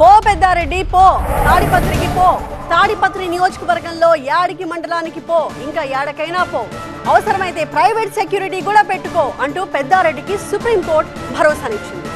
పో పెద్దారెడ్డి పో. తాడిపత్రికి పో. తాడిపత్రి నియోజకవర్గంలో యాడికి మండలానికి పో. ఇంకా యాడకైనా పో. అవసరమైతే ప్రైవేట్ సెక్యూరిటీ కూడా పెట్టుకో అంటూ పెద్దారెడ్డికి సుప్రీంకోర్టు భరోసానిచ్చింది.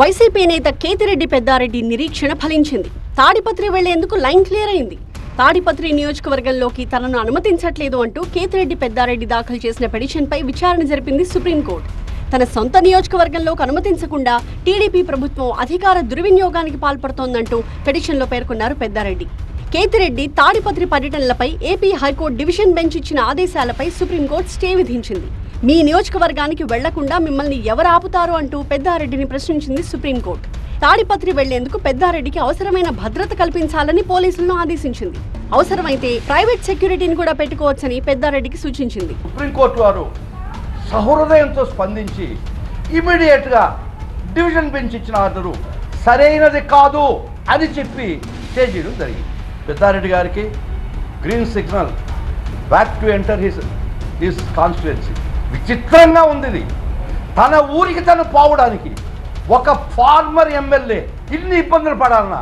వైసీపీ నేత కేతిరెడ్డి పెద్దారెడ్డి నిరీక్షణ ఫలించింది. తాడిపత్రి వెళ్ళేందుకు లైన్ క్లియర్ అయింది. తాడిపత్రి నియోజకవర్గంలోకి తనను అనుమతించట్లేదు అంటూ కేతిరెడ్డి పెద్దారెడ్డి దాఖలు చేసిన పిటిషన్పై విచారణ జరిపింది సుప్రీంకోర్టు తన సొంత నియోజకవర్గంలోకి అనుమతించకుండా టీడీపీ ప్రభుత్వం అధికార దుర్వినియోగానికి పాల్పడుతోందంటూ పిటిషన్లో పేర్కొన్నారు Peddareddy. Kethireddy Tadipatri పర్యటనలపై AP high court division bench ఇచ్చిన ఆదేశాలపై సుప్రీంకోర్టు స్టే విధించింది. మీ నియోజకవర్గానికి వెళ్ళకుండా మిమ్మల్ని ఎవరు ఆపుతారు అంటూ పెద్దారెడ్డిని ప్రశ్నించింది సుప్రీంకోర్టు. తాడిపత్రి వెళ్ళేందుకు పెద్దారెడ్డికి అవసరమైన భద్రత కల్పించాలని పోలీసులను ఆదేశించింది. అవసరమైతే ప్రైవేట్ సెక్యూరిటీని కూడా పెట్టుకోవచ్చని పెద్దారెడ్డికి సూచించింది. సుప్రీంకోర్టు వారు సహృదయంతో స్పందించి ఇమీడియట్గా డివిజన్ బెంచ్ ఇచ్చిన ఆర్డరు సరైనది కాదు అని చెప్పి స్టే చేయడం జరిగింది. పెద్దారెడ్డి గారికి green signal back to enter his his constituency విచిత్రంగా ఉంది ఇది. తన ఊరికి తను పోవడానికి ఒక ఫార్మర్ ఎమ్మెల్యే ఇన్ని ఇబ్బందులు పడాలనా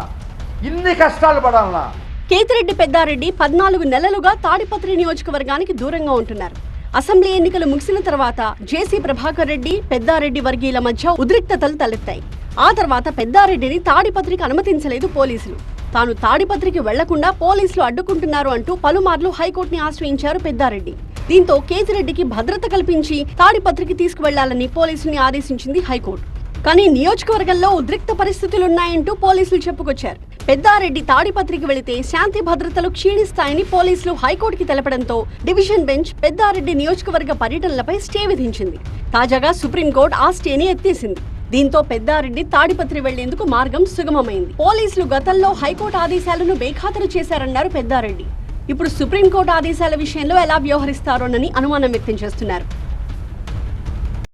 ఇన్ని కష్టాలు పడాలనా కేతిరెడ్డి పెద్దారెడ్డి పద్నాలుగు నెలలుగా తాడిపత్రి నియోజకవర్గానికి దూరంగా ఉంటున్నారు. అసెంబ్లీ ఎన్నికలు ముగిసిన తర్వాత జేసీ ప్రభాకర్ రెడ్డి పెద్దారెడ్డి వర్గీయుల మధ్య ఉద్రిక్తతలు తలెత్తాయి. ఆ తర్వాత పెద్దారెడ్డిని తాడిపత్రికి అనుమతించలేదు పోలీసులు. తాను తాడిపత్రికి వెళ్ళకుండా పోలీసులు అడ్డుకుంటున్నారు అంటూ పలుమార్లు హైకోర్టుని ఆశ్రయించారు పెద్దారెడ్డి. దీంతో కేతిరెడ్డికి భద్రత కల్పించి తాడిపత్రికి తీసుకువెళ్ళాలని పోలీసుల్ని ఆదేశించింది హైకోర్టు. కానీ నియోజకవర్గంలో ఉద్రిక్త పరిస్థితులున్నాయంటూ పోలీసులు చెప్పుకొచ్చారు. పెద్దారెడ్డి తాడిపత్రికి వెళితే శాంతి భద్రతలు క్షీణిస్తాయని పోలీసులు హైకోర్టుకి తెలపడంతో డివిజన్ బెంచ్ పెద్దారెడ్డి నియోజకవర్గ పర్యటనలపై స్టే విధించింది. తాజాగా సుప్రీంకోర్టు ఆ స్టేని ఎత్తేసింది. దీంతో పెద్దారెడ్డి తాడిపత్రి వెళ్ళేందుకు మార్గం సుగమమైంది. పోలీసులు గతంలో హైకోర్టు ఆదేశాలను బేఖాతరు చేశారన్నారు పెద్దారెడ్డి. ఇప్పుడు సుప్రీంకోర్టు ఆదేశాల విషయంలో ఎలా వ్యవహరిస్తారోనని అనుమానం వ్యక్తం చేస్తున్నారు.